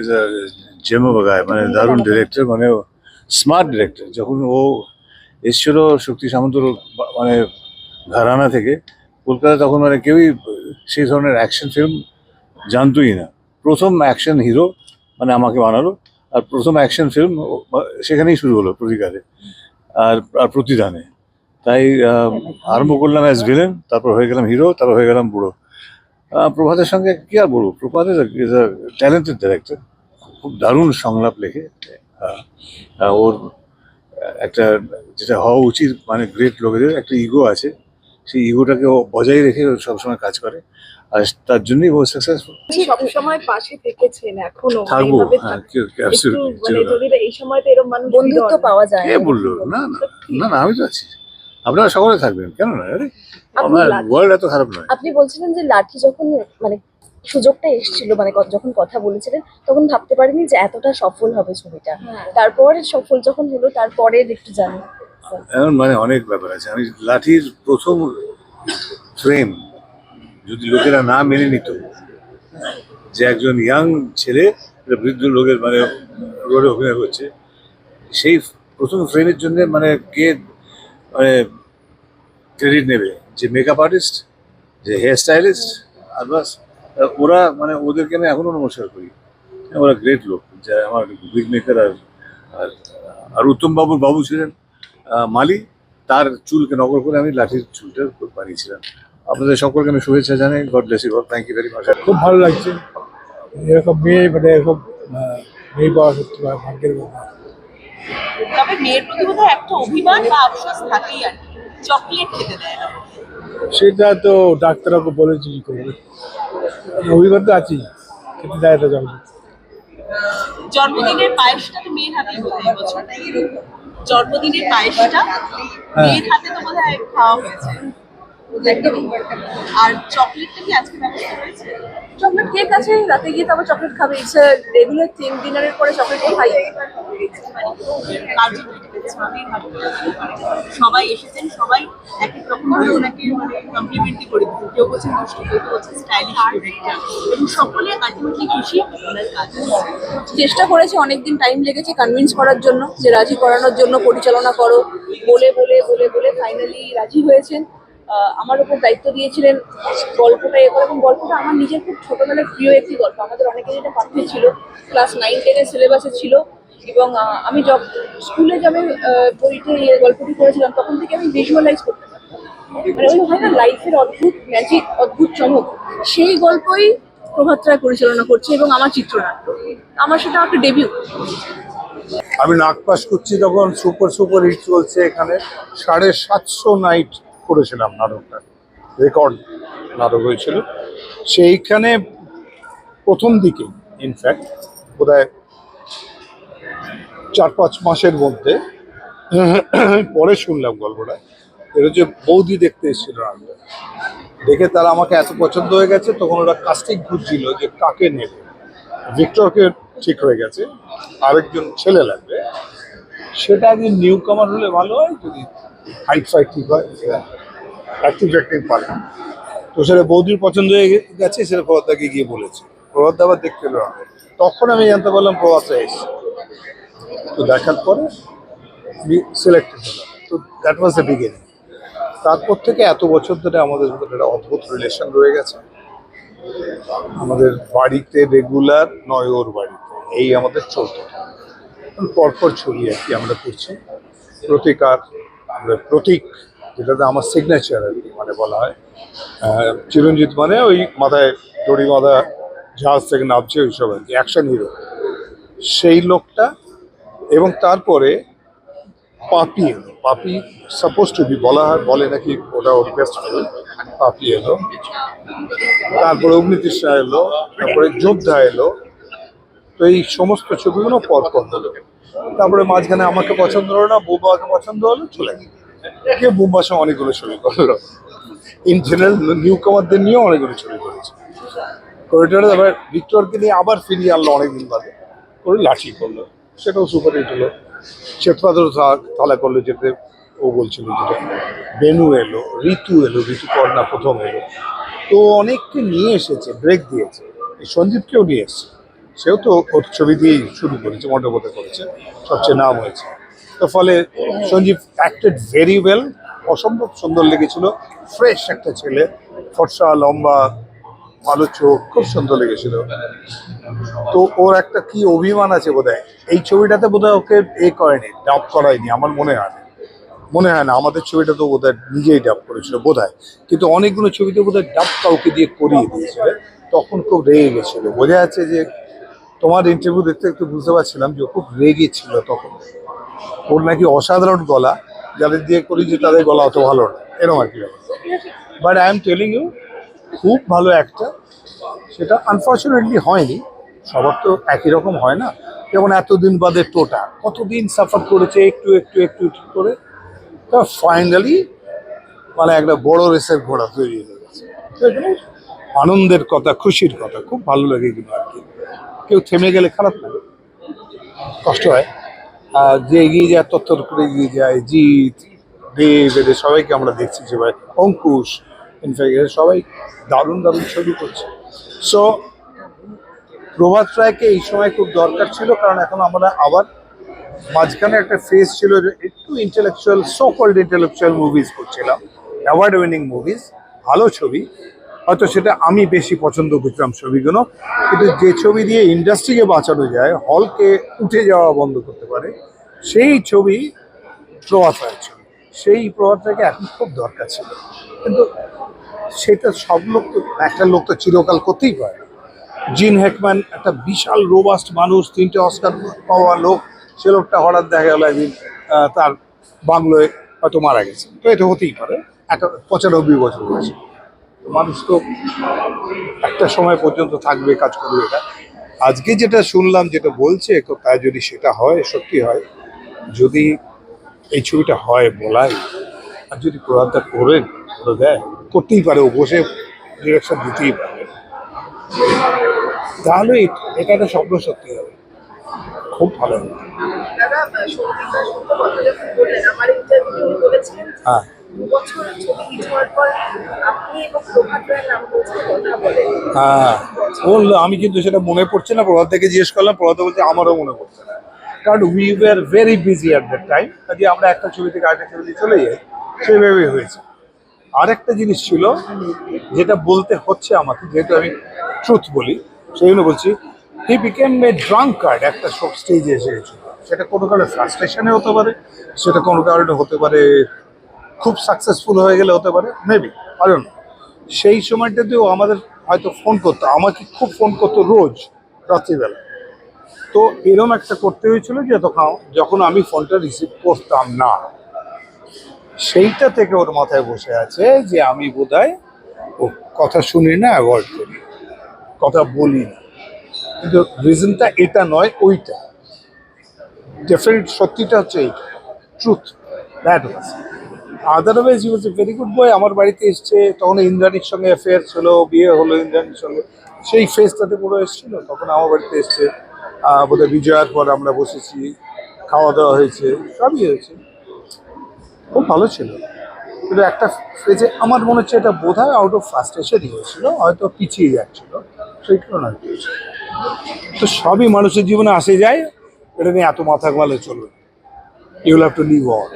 Is is gem of গায় মানে দারুণ ডিরেক্টর মানে স্মার্ট ডিরেক্টর যখন ও এসছিল শক্তি সামন্ত মানে ঘরানা থেকে কলকাতায় তখন মানে কেউই সেই ধরনের অ্যাকশন ফিল্ম জানতোই না। প্রথম অ্যাকশন হিরো মানে আমাকে বানালো আর প্রথম অ্যাকশন ফিল্ম সেখানেই শুরু হলো প্রতিকারে আর আর প্রতিদানে। তাই আরম্ভ করলাম অ্যাজ ভিলেন তারপর হয়ে গেলাম হিরো তারপর হয়ে গেলাম বুড়ো। প্রভাতের সঙ্গে কি আর বলব? Prabhat is a talented director খুব দারুণ সংলাপ লেখে। ওর একটা যেটা হওয়া উচিত মানে গ্রেট লোকেদের একটা ইগো আছে। সেই ইগোটাকে ও বজায় রেখে ও সবসময় কাজ করে। আর তার জন্যই ও সাকসেসফুল সবসময় পাশে থেকেছেন এখনও। থাকব হ্যাঁ মানে এই সময় তো এরকম বন্ধুত্ব পাওয়া যায়। কে বলল? না না না না আমি তো আছি। আপনারা সকলে থাকবেন কেন না আরে আমার ওয়ার্ল্ড এত খারাপ নয়। আপনি বলছিলেন যে লাঠি যখন মানে সুযোগটা এসেছিল মানে যখন কথা বলেছিলেন তখন ভাবতে পারিনি যে এতটা সফল হবে ছবিটা। হ্যাঁ। তারপর সফল যখন হলো তারপরে একটু জানি। এমন মানে অনেক ব্যাপার আছে। আমি লাঠির প্রথম ফ্রেম যদি লোকেরা না মেনে নিত যে একজন ইয়াং ছেলে একটা বৃদ্ধ লোকের মানে রোলে অভিনয় করছে সেই প্রথম ফ্রেমের জন্য মানে কে মানে ক্রেডিট নেবে। যে মেকআপ আর্টিস্ট যে হেয়ার স্টাইলিস্ট আর বাস ওরা মানে ওদেরকে আমি এখনও নমস্কার করি। ওরা গ্রেট লোক, যে আমার বিগ মেকার আর আর আর উত্তম বাবুর বাবু ছিলেন মালি, তার চুলকে নকল করে আমি লাঠির চুলটা বানিয়েছিলাম। আপনাদের সকলকে আমি শুভেচ্ছা জানাই। God bless you thank you very much খুব ভালো লাগছে। এরকম মেয়ে মানে এরকম মেয়ে পাওয়া সত্যি ভাগ্যের ব্যাপার তবে মেয়ের প্রতি বোধহয় একটা অভিমান বা আফসোস থাকেই আর চকলেট খেতে দেয় না। সেটা তো ডাক্তারবাবু বলেছে কি করবে। অভিমান তো আছেই খেতে দেয় তো জন্মদিনের পায়েসটা তো মেয়ের হাতেই বোধ হয় এবছর জন্মদিনের পায়েসটা মেয়ের হাতে তো বোধ হয় খাওয়া হয়েছে। আর চকলেটটা কি আজকে ব্যবস্থা হয়েছে? চকলেট কেক আছে রাতে গিয়ে তারপর চকলেট খাবে। ইটস রেগুলার তিন ডিনারের পরে চকলেট খাই সবাই এসেছেন, সবাই রকম ওনাকে মানে কমপ্লিমেন্টই করে দিতেন কেউ কেউ স্টাইলিশ এবং সকলে আলটিমেটলি খুশি ওনার কাজ। চেষ্টা করেছি, অনেকদিন টাইম লেগেছে কনভিন্স করার জন্য, যে রাজি করানোর জন্য পরিচালনা করো। বলে বলে বলে বলে ফাইনালি রাজি হয়েছেন। আমার উপর দায়িত্ব দিয়েছিলেন গল্পটা এ এবং গল্পটা আমার নিজের খুব ছোটবেলার প্রিয় একটি গল্প। আমাদের অনেকের এটা পাঠ্যে ছিল। ক্লাস নাইন টেনের সিলেবাসে ছিল। এবং আমি যখন স্কুলে যবে এই গল্পটি করেছিলাম তখন থেকে আমি ভিজুয়ালাইজ করতে মানে হয় না লাইফের অদ্ভুত ম্যাজিক অদ্ভুত চমক, সেই গল্পই প্রভাত রায় পরিচালনা করছে এবং আমার চিত্রনাট্য। আমার সেটা একটা ডেবিউ আমি নাক পাস করছি তখন সুপার সুপার হিট চলছে এখানে, সাড়ে সাতশো নাইট করেছিলাম নাটকটা রেকর্ড নাটক হয়েছিল। সেইখানে প্রথম দিকে ইনফ্যাক্ট বোধহয় চার পাঁচ মাসের মধ্যে পরে শুনলাম গল্পটা। এটা যে বৌদি দেখতে এসেছিল রান্না। দেখে তারা আমাকে এত পছন্দ হয়ে গেছে, তখন ওরা কাস্টিং খুঁজছিল যে কাকে নেবে। ভিক্টরকে ঠিক হয়ে গেছে, আরেকজন ছেলে লাগবে। সেটা আগে নিউ কামার হলে ভালো হয়, যদি হাইট ফাইট ঠিক হয় অ্যাক্টিভ পারে। তো সেটা বৌদির পছন্দ হয়ে গেছে, সেটা প্রভাতদাকে গিয়ে বলেছে। প্রভাতদা আবার দেখতে তখন আমি জানতে পারলাম প্রভাতটা এসে তো দেখার পরে আমি সিলেক্টেড হলাম তো দ্যাট ওয়াজ দ্য বিগিনিং তারপর থেকে এত বছর ধরে আমাদের ভিতরে একটা অদ্ভুত রিলেশন রয়ে গেছে। আমাদের বাড়িতে রেগুলার নয় ওর বাড়িতে এই আমাদের চলতে। পরপর ছবি আর কি আমরা করছি প্রতিকার আমরা প্রতীক, যেটাতে আমার সিগনেচার আর কি মানে বলা হয়। চিরঞ্জিত মানে ওই মাথায় দড়ি বাঁধা জাহাজ থেকে নামছে ওইসব আর কি অ্যাকশন হিরো সেই লোকটা এবং তারপরে পাপি এলো। পাপি সাপোজ টু বি বলা হয়, বলে নাকি ওটা ওর বেস্ট ফ্রেন্ড পাপি এলো। তারপরে অগ্নিতৃষ্ণা এলো, তারপরে যোদ্ধা এলো। তো এই সমস্ত ছবিগুলো পর পর হলো। তারপরে মাঝখানে আমাকে পছন্দ হলো না, বৌবাকে পছন্দ হলো, চলে গেল। গিয়ে বোম্বার অনেকগুলো ছবি করল। ইন জেনারেল নিউ কামারদের নিয়েও অনেকগুলো ছবি করেছে। করিডোরে তারপরে ভিক্টরকে নিয়ে আবার ফিরিয়ে আনলো অনেকদিন বাদে। করে লাঠি করল। সেটাও সুপার হিট হলো। শ্বেতপাথর তালা করল যেতে ও বলছিল যেটা। বেনু এলো, ঋতু এলো ঋতু কর্ণা প্রথম এলো। তো অনেককে নিয়ে এসেছে ব্রেক দিয়েছে। সঞ্জীবকেও নিয়ে এসছে। সেও তো ওর ছবি দিয়েই শুরু করেছে মোটামুটি করেছে, সবচেয়ে নাম হয়েছে। তো ফলে সঞ্জীব অ্যাক্টেড ভেরি ওয়েল অসম্ভব সুন্দর লেগেছিল। ফ্রেশ একটা ছেলে, ফর্সা, লম্বা ভালো চোখ খুব সুন্দর লেগেছিল। তো ওর একটা কি অভিমান আছে বোধহয়? এই ছবিটাতে বোধহয় ওকে এ করেনি ডাব করায়নি, আমার মনে হয় না। মনে হয় না, আমাদের ছবিটা তো বোধহয় নিজেই ডাব করেছিল বোধহয়। কিন্তু অনেকগুলো ছবিতে বোধহয় ডাব কাউকে দিয়ে করিয়ে দিয়েছিল। তখন খুব রেগে গেছিল। বোঝা যাচ্ছে যে তোমার ইন্টারভিউ দেখতে একটু বুঝতে পারছিলাম যে খুব রেগে ছিল তখন। ওর নাকি অসাধারণ গলা, যাদের দিয়ে করি যে তাদের গলা অত ভালো না এরকম আর কি but I am telling you খুব ভালো একটা। সেটা আনফর্চুনেটলি হয়নি। সবার তো একই রকম হয় না। যেমন এতদিন বাদে টোটা কতদিন সাফার করেছে একটু একটু একটু একটু করে। তা ফাইনালি মানে একটা বড় রেসের ঘোড়া তৈরি হয়ে গেছে। আনন্দের কথা, খুশির কথা, খুব ভালো লাগে কিন্তু আর কি। কেউ থেমে গেলে খারাপ লাগে কষ্ট হয়। আর যে এগিয়ে যায় তত্তর করে এগিয়ে যায় জিৎ দেব, এদের সবাইকে আমরা দেখছি যে ভাই অঙ্কুশ ইনফ্যাক্ট সবাই দারুণ দারুণ ছবি করছে। সো প্রভাত রায়কে এই সময় খুব দরকার ছিল, কারণ এখন আমরা আবার মাঝখানে একটা ফেজ ছিল একটু intellectual so called intellectual movies করছিলাম অ্যাওয়ার্ড উইনিং মুভিজ ভালো ছবি। হয়তো সেটা আমি বেশি পছন্দ করতাম ছবিগুলো, কিন্তু যে ছবি দিয়ে ইন্ডাস্ট্রিকে বাঁচানো যায় হলকে উঠে যাওয়া বন্ধ করতে পারে, সেই ছবি প্রভাত রায়ের ছবি। সেই প্রভাত রায়কে এখন খুব দরকার ছিল। কিন্তু সেটা সব লোক তো একটা লোক তো চিরকাল করতেই পারে জিন হেকম্যান একটা বিশাল রোবাস্ট মানুষ, তিনটে অস্কার পাওয়া লোক, সে লোকটা হঠাৎ দেখা গেল একদিন তার বাংলোয় হয়তো মারা গেছে। তো এটা হতেই পারে একটা পঁচানব্বই বছর বয়সে। মানুষ তো একটা সময় পর্যন্ত থাকবে, কাজ করবে এটা। আজকে যেটা শুনলাম, যেটা বলছে, তো তাই যদি সেটা হয়, সত্যি হয়, যদি এই ছবিটা হয় বলাই, আর যদি প্রভাবটা করেন করে দেয় করতেই পারে ও বসে ডিরেকশন দিতেই পারে। তাহলে এটা একটা স্বপ্ন সত্যি হবে। খুব ভালো হবে। হ্যাঁ। ছবি হ্যাঁ। বলল আমি কিন্তু সেটা মনে পড়ছে না প্রভাত থেকে জিজ্ঞেস করলাম প্রভাত বলছে আমারও মনে পড়ছে না। কারণ we were very busy at that time কাজে আমরা একটা ছবি থেকে আরেকটা ছবিতে চলে যাই সেইভাবেই হয়েছে। আরেকটা জিনিস ছিল যেটা বলতে হচ্ছে আমাকে, যেহেতু আমি ট্রুথ বলি, সেই জন্য বলছি he became a drunkard একটা সব স্টেজে এসে গেছিল সেটা কোনো কারণে ফ্রাস্ট্রেশনে হতে পারে, সেটা কোনো কারণে হতে পারে, খুব সাকসেসফুল হয়ে গেলে হতে পারে মেবি কারণ সেই সময়টাতেও আমাদের হয়তো ফোন করতো, আমাকে খুব ফোন করতো রোজ, রাত্রিবেলা। তো এরম একটা করতে হয়েছিল যে তখন, যখন আমি ফোনটা রিসিভ করতাম না। সেইটা থেকে ওর মাথায় বসে আছে যে আমি বোধহয় ও কথা শুনি না অ্যাভয়েড করি। কথা বলি না। কিন্তু রিজনটা এটা নয়, ওইটা। ডেফিনেট সত্যিটা হচ্ছে এইটা। Truth that was otherwise you was a very good boy আমার বাড়িতে এসছে তখন ইন্দ্রাণীর সঙ্গে অ্যাফেয়ার ছিল, বিয়ে হলো ইন্দ্রাণীর সঙ্গে। সেই ফেজটাতে পুরো এসেছিল। তখন আমার বাড়িতে এসছে। বোধহয় বিজয়ার পর আমরা বসেছি খাওয়া দাওয়া হয়েছে, সবই হয়েছে। খুব ভালো ছিল। কিন্তু একটা ফেজে আমার মনে হচ্ছে এটা বোধ হয় আউট অফ ফার্স্ট এসে দিয়েছিল, হয়তো পিছিয়ে যাচ্ছিল, সেই কারণে তো সবই মানুষের জীবনে আসে যায়, এটা নিয়ে এত মাথা গলে চলবে you'll have to live all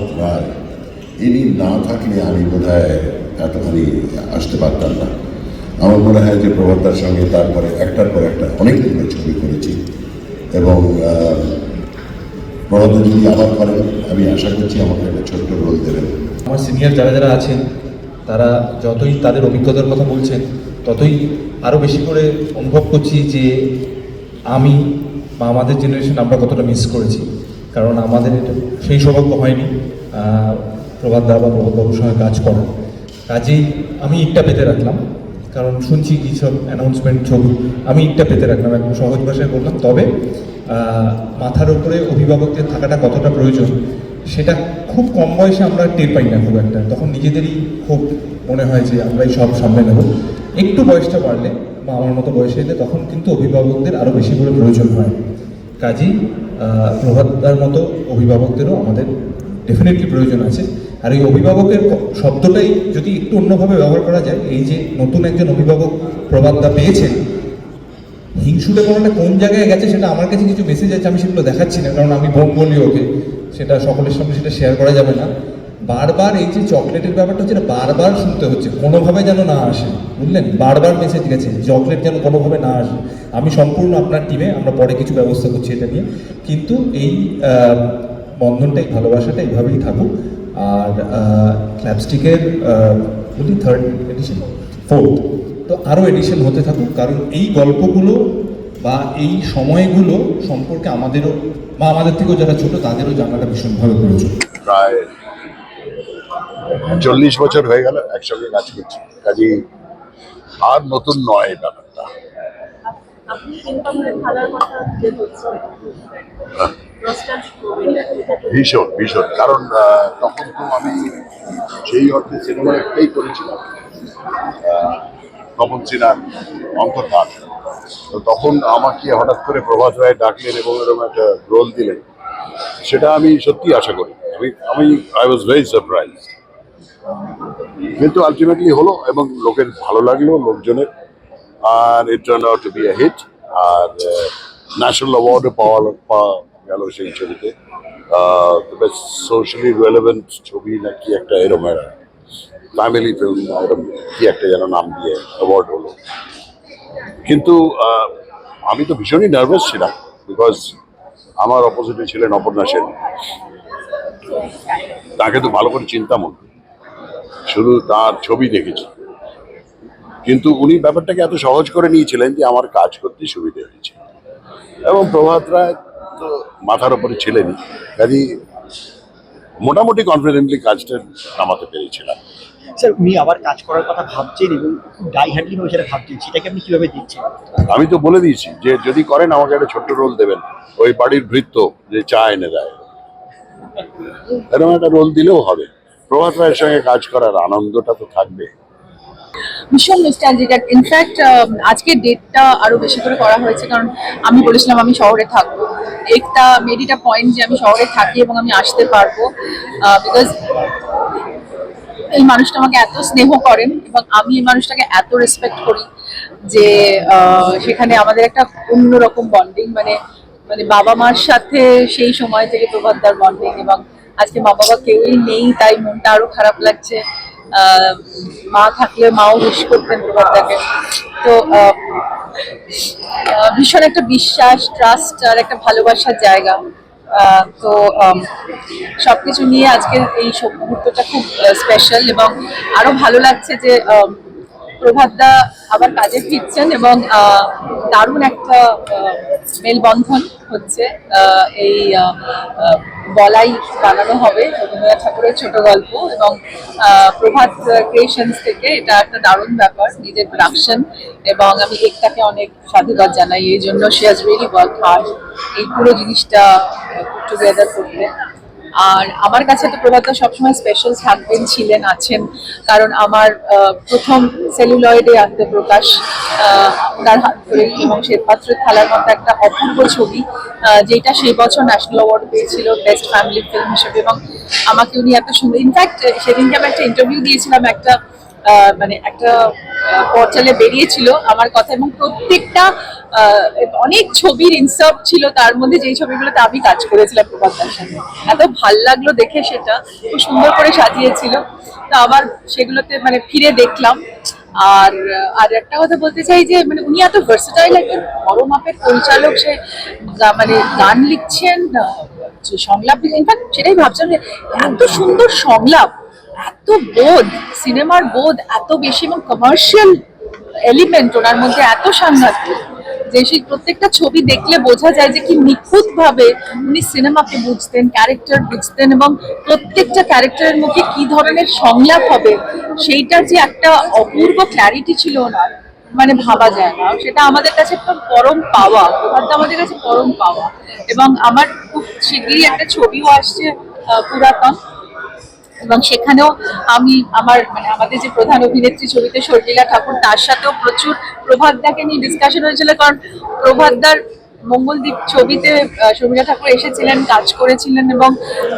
Prabhat ইনি না থাকলে আমি বোধ এতখানি আসতে পারতাম না। আমার মনে হয় যে প্রভাতার সঙ্গে তারপরে একটার পর একটা অনেকগুলো ছবি করেছি এবং প্রভাত যদি আবার করেন, আমি আশা করছি আমাকে একটা ছোট্ট রোল দেবেন। আমার সিনিয়র যারা যারা আছেন, তারা যতই তাদের অভিজ্ঞতার কথা বলছেন, ততই আরও বেশি করে অনুভব করছি যে আমি বা আমাদের জেনারেশন আমরা কতটা মিস করেছি। কারণ আমাদের সেই সৌভাগ্য হয়নি প্রভাত দা বা প্রভাত বাবুর সঙ্গে কাজ করা কাজেই আমি ইটটা পেতে রাখলাম, কারণ শুনছি কি সব অ্যানাউন্সমেন্ট ছবি, আমি ইটটা পেতে রাখলাম, একদম সহজ ভাষায় বললাম। তবে মাথার উপরে অভিভাবকদের থাকাটা কতটা প্রয়োজন, সেটা খুব কম বয়সে আমরা টের পাই না খুব একটা। তখন নিজেদেরই খুব মনে হয় যে আমরাই সব সামনে নেব। একটু বয়সটা বাড়লে, বা আমার মতো বয়সে এলে তখন কিন্তু অভিভাবকদের আরও বেশি করে প্রয়োজন হয়। কাজেই আহ, প্রভাতদার মতো অভিভাবকদেরও আমাদের ডেফিনেটলি প্রয়োজন আছে। আর এই অভিভাবকের শব্দটাই যদি একটু অন্যভাবে ব্যবহার করা যায় এই যে নতুন একজন অভিভাবক প্রভাতদা পেয়েছেন হিংসুটে কোনোটা কোন জায়গায় গেছে সেটা আমার কাছে কিছু মেসেজ আছে আমি সেগুলো দেখাচ্ছি না কারণ আমি বোন বলি ওকে। সেটা সকলের সামনে সেটা শেয়ার করা যাবে না। বারবার এই যে চকলেটের ব্যাপারটা হচ্ছে এটা বারবার শুনতে হচ্ছে কোনোভাবে যেন না আসে। বুঝলেন? বারবার মেসেজ গেছে চকলেট যেন কোনোভাবে না আসে। আমি সম্পূর্ণ আপনার টিমে আমরা পরে কিছু ব্যবস্থা করছি এটা নিয়ে। কিন্তু এই আহ, বন্ধনটা এই ভালোবাসাটা এইভাবেই থাকুক। আর ক্ল্যাপস্টিকের বলি থার্ড এডিশন ফোর্থ তো আরও এডিশন হতে থাকুক কারণ এই গল্পগুলো বা এই সময়গুলো সম্পর্কে আমাদেরও বা আমাদের থেকেও যারা ছোট তাদেরও জানাটা ভীষণভাবে প্রয়োজন প্রায় চল্লিশ বছর হয়ে গেল একসঙ্গে কাজ করছি। কাজে আর নতুন নয় ব্যাপারটা। ভীষণ ভীষণ। কারণ তখন তো আমি সেই অর্থে সিনেমা একটাই করেছিলাম। তপন সিনহার অন্তর্ধান। তো তখন আমাকে হঠাৎ করে প্রভাত রায় ডাকলেন এবং এরকম একটা রোল দিলেন। সেটা আমি সত্যি আশা করি। আমি আমি আই ওয়াজ ভেরি সারপ্রাইজ কিন্তু আলটিমেটলি হলো এবং লোকের ভালো লাগল, লোকজনের। আর it turn out to be a hit R national অ্যাওয়ার্ডও পাওয়া পাওয়া গেল সেই ছবিতে। সোশ্যালি রেলেভেন্ট ছবি নাকি একটা এরম ফ্যামিলি ফিল্ম এরম কি একটা যেন নাম দিয়ে অ্যাওয়ার্ড হলো। কিন্তু আমি তো ভীষণই নার্ভাস ছিলাম বিকজ আমার অপোজিটে ছিলেন অপর্ণা সেন। তাকে তো ভালো করে চিন্তা না শুধু তার ছবি দেখেছি। কিন্তু উনি ব্যাপারটাকে এত সহজ করে নিয়েছিলেন যে আমার কাজ করতে সুবিধে হয়েছে। এবং প্রভাত রায় তো মাথার ওপরে ছিলেনই কাজে মোটামুটি কনফিডেন্টলি কাজটা নামাতে পেরেছিলাম। স্যার উনি আবার কাজ করার কথা ভাবছেন এবং খুব ডাই হ্যান্ডলি ভাবে সেটা ভাবছেন সেটাকে আপনি কীভাবে দেখছেন? আমি তো বলে দিয়েছি যে যদি করেন আমাকে একটা ছোট্ট রোল দেবেন ওই বাড়ির ভৃত্য যে চা এনে দেয়। এরকম একটা রোল দিলেও হবে। প্রভাত রায়ের সঙ্গে কাজ করার আনন্দটা তো থাকবে। ভীষণ নস্টালজিক ইনফ্যাক্ট আজকের ডেটটা আরও বেশি করে করা হয়েছে, কারণ আমি বলেছিলাম আমি শহরে থাকব। একটা মেডিটা পয়েন্ট যে আমি শহরে থাকি এবং আমি আসতে পারব বিকজ এই মানুষটা আমাকে এত স্নেহ করেন এবং আমি এই মানুষটাকে এত রেসপেক্ট করি যে সেখানে আমাদের একটা অন্যরকম বন্ডিং মানে মানে বাবা মার সাথে সেই সময় থেকে প্রভাতদার বন্ডিং এবং আজকে মা বাবা কেউই নেই, তাই মনটা আরও খারাপ লাগছে। মা থাকলে মাও উইশ করতেন প্রভাতদাকে তো ভীষণ একটা বিশ্বাস ট্রাস্ট আর একটা ভালোবাসার জায়গা। তো সবকিছু নিয়ে আজকের এই মুহূর্তটা খুব স্পেশাল এবং আরও ভালো লাগছে যে প্রভাতদা আবার কাজে ফিরছেন এবং দারুণ একটা মেলবন্ধন হচ্ছে এই বলাই বানানো হবে রবীন্দ্রনাথ ঠাকুরের ছোট গল্প এবং প্রভাত ক্রিয়েশনস থেকে এটা একটা দারুণ ব্যাপার, নিজের প্রোডাকশন এবং আমি একটাকে অনেক সাধুবাদ জানাই, এই জন্য সে হাজ রিয়েলি ওয়ার্ক হার্ড এই পুরো জিনিসটা টুগেদার করতে। আর আমার কাছে তো প্রভাতদা সবসময় স্পেশাল থাকবেন ছিলেন, আছেন। কারণ আমার প্রথম সেলুলয়েডে আত্মপ্রকাশ তার হাত ধরেই এবং শ্বেতপাত্রের থালার মতো একটা অপূর্ব ছবি যেটা সেই বছর ন্যাশনাল অ্যাওয়ার্ড পেয়েছিল বেস্ট ফ্যামিলি ফিল্ম হিসেবে এবং আমাকে উনি এত সুন্দর ইনফ্যাক্ট সেদিনকে আমি একটা ইন্টারভিউ দিয়েছিলাম, একটা মানে একটা পর্যালে বেরিয়েছিল আমার কথা এবং প্রত্যেকটা অনেক ছবির ইনসার্ট ছিল, তার মধ্যে যেই ছবিগুলোতে আমি কাজ করেছিলাম প্রভাতার সাথে। এত ভালো লাগল দেখে সেটা, খুব সুন্দর করে সাজিয়েছিল। তো আবার সেগুলোতে মানে ফিরে দেখলাম। আর আর একটা কথা বলতে চাই যে মানে উনি এত ভার্সেটাইল একজন বড় মাপের পরিচালক, সে মানে গান লিখছেন সংলাপ ইনফ্যাক্ট সেটাই ভাবছিলাম যে এত সুন্দর সংলাপ, এত বোধ সিনেমার বোধ, এত বেশি এবং কমার্শিয়াল এলিমেন্ট ওনার মধ্যে, এত সাংঘাতিক। যে সেই প্রত্যেকটা ছবি দেখলে বোঝা যায় যে কি নিখুঁত ভাবে উনি সিনেমাকে বুঝতেন ক্যারেক্টার বুঝতেন এবং প্রত্যেকটা ক্যারেক্টারের মুখে কি ধরনের সংলাপ হবে সেইটার যে একটা অপূর্ব ক্ল্যারিটি ছিল ওনার মানে ভাবা যায় না। সেটা আমাদের কাছে একটা পরম পাওয়া প্রভাতটা আমাদের কাছে পরম পাওয়া। এবং আমার খুব শিগগিরই একটা ছবিও আসছে পুরাতন। এবং সেখানেও আমি আমার মানে আমাদের যে প্রধান অভিনেত্রী ছবিতে শর্মিলা ঠাকুর, তার সাথেও প্রচুর প্রভাতদাকে নিয়ে ডিসকাশন হয়েছিল। কারণ প্রভাতদার মঙ্গলদ্বীপ ছবিতে শর্মিলা ঠাকুর এসেছিলেন, কাজ করেছিলেন এবং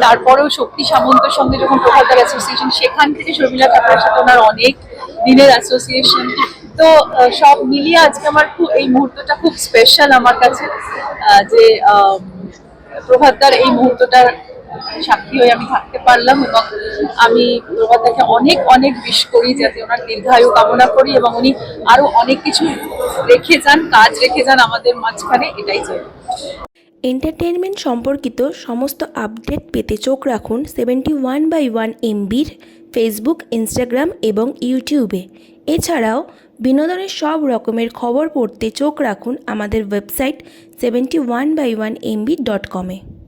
তারপরেও শক্তি সামন্তের সঙ্গে যখন প্রভাতদার অ্যাসোসিয়েশন সেখান থেকে শর্মিলা ঠাকুরের সাথে ওনার অনেক দিনের অ্যাসোসিয়েশন তো সব মিলিয়ে আজকে আমার খুব, এই মুহূর্তটা খুব স্পেশাল আমার কাছে যে প্রভাতদার এই মুহূর্তটার সাক্ষী হয়ে আমি থাকতে পারলাম এবং আমি প্রভাতদাকে অনেক অনেক বিশ করি যাতে ওনার দীর্ঘায়ু কামনা করি এবং উনি আরও অনেক কিছু রেখে যান, কাজ রেখে যান আমাদের মাঝখানে, এটাই চাই। এন্টারটেনমেন্ট সম্পর্কিত সমস্ত আপডেট পেতে চোখ রাখুন সেভেন্টি ওয়ান বাই ওয়ান এমবির ফেসবুক ইনস্টাগ্রাম এবং ইউটিউবে এছাড়াও বিনোদনের সব রকমের খবর পড়তে চোখ রাখুন আমাদের website seventy one by one MB dot কমে